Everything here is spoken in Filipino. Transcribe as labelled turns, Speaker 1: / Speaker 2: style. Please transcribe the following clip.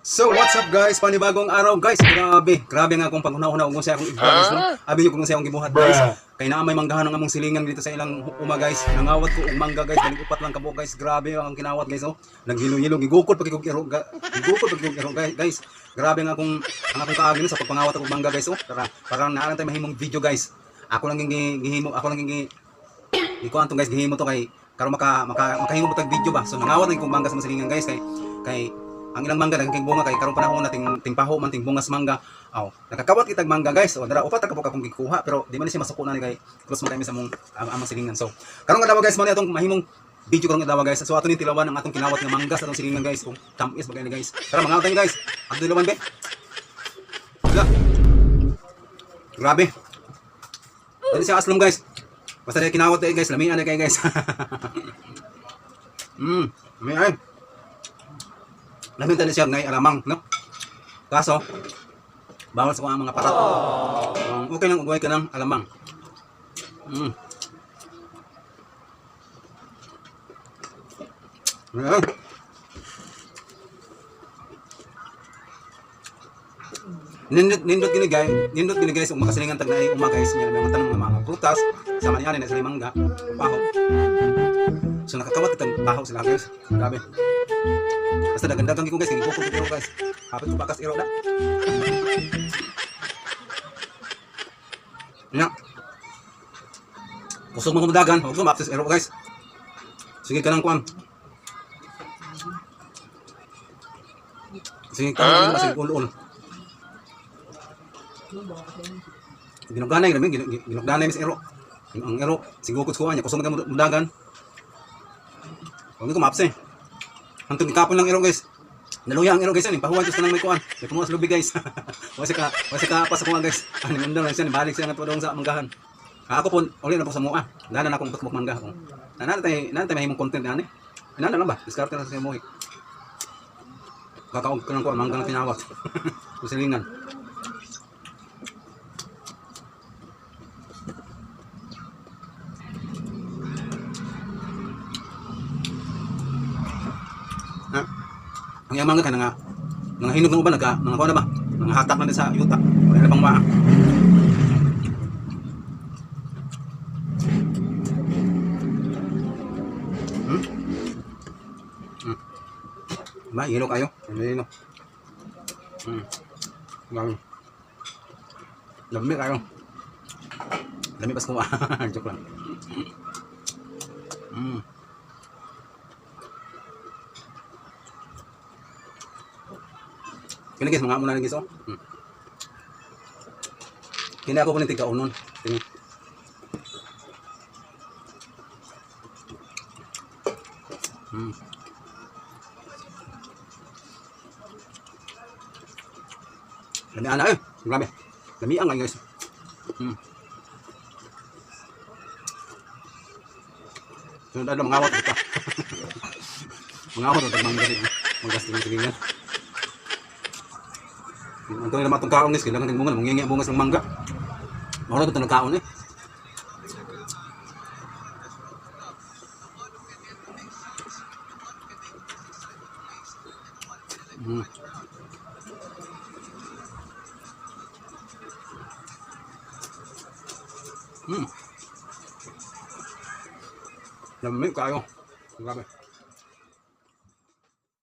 Speaker 1: So, what's up guys? Panibagong araw guys. Grabe, grabe nga akong panghuna-huna kung sa akong ibuhat. No? Abi niyo kung sa akong gibuhat guys. Kay naa may manggahan ng among silingan dito sa ilang uma guys. Nangawat ko og mangga guys, balik upat lang kabo guys. Grabe ang kinawat guys oh. Naghilo-hilo, gigukod pa kig iro gigukod pa kig iro guys. Grabe nga akong ang akong kaagi sa pagpangawat og mangga guys oh. Para parang naa lang tayo mahimong video guys. Ako lang gi- gihimo, ako lang gi Iko antong guys gihimo to kay karon maka maka makahimo mo tag video ba. So nangawat lang kong mangga sa masilingan guys kay kay ang ilang mangga naging bunga kay karon panahon nating timpaho man ting bungas mangga. Aw, nakakawat kitag mangga guys. O dara upat ka po akong gikuha pero di man siya masuko na ni kay close man kami sa mong ang amang silingan. So karon nga guys mo ni atong mahimong video karon nga guys. So ato ni tilawan ang atong kinawat nga mangga sa atong silingan guys. Kung tamis bagay ni guys. Tara mga tayo guys. Ato tilawan be. Wala. Grabe. Dali siya aslom guys. Basta kinawat tayo guys, lamian na kayo guys. Hmm, may ay. Lamin tayo siya ngay alamang, no? Kaso, bawal sa mga patat. Um, okay lang, ugawin ka ng alamang. Hmm. Ayan. Nindot nindot gini guys, nindot gini guys, ug makasilingan tag naay uma guys, niya mga tanong ng mga prutas, sama niya na sila mangga, paho. So nakakawat tag paho sila guys. Grabe. Basta dagan-dagan ko guys, hindi ko ko guys. Hapit ko bakas iro na. Nya. Kusog mo dagan, huwag access iro guys. Sige ka nang kuan. Sige ka nang masig ul-ul. Ginugdanay namin, ginu- ginugdanay mis ero. Ang ero, sigukod ko anya, kusog mo dagan. Huwag ko mapse. Hantong ikapon lang ero guys. Naluya ang ero guys, ani pahuwa guys nang may kuan. May pumuwas lubi guys. Wasi ka, wasi ka pa sa kuan guys. Ano nandang lang siya, balik siya nga tudong sa manggahan. Ah, ako po, uli na po sa mua. Dala na akong putmok mangga ko. Nanana tay, nanana tay mahimong content ani. Nanana lang ba? Diskarte na sa mo. Kakaog ka lang ko mangga na tinawat. Kusilingan. Ang yung mangga ka nga mga hinog ng uban nagka mga kuha na ba? Mga hatak na sa yuta. Wala na pang waa. Hmm? Hmm. Ba, hilo kayo. Hilo, hilo. Hmm. Galing. Lami kayo. Lami pas kuha. Joke lang. Hmm. Kini guys, mga amo na guys, oh. Hmm. Kini ako ng tiga unon. Kini. Hmm. Lami ana eh. Grabe. Lami ang guys. Hmm. Sunod na mga awat dito. mga awat dito mga sige yan. Ang tuloy naman itong kaon guys, kailangan din bunga, mangingi ang bungas ng mangga. Mahal ito ng kaon eh. Hmm. Hmm. Lamig kayo. Grabe.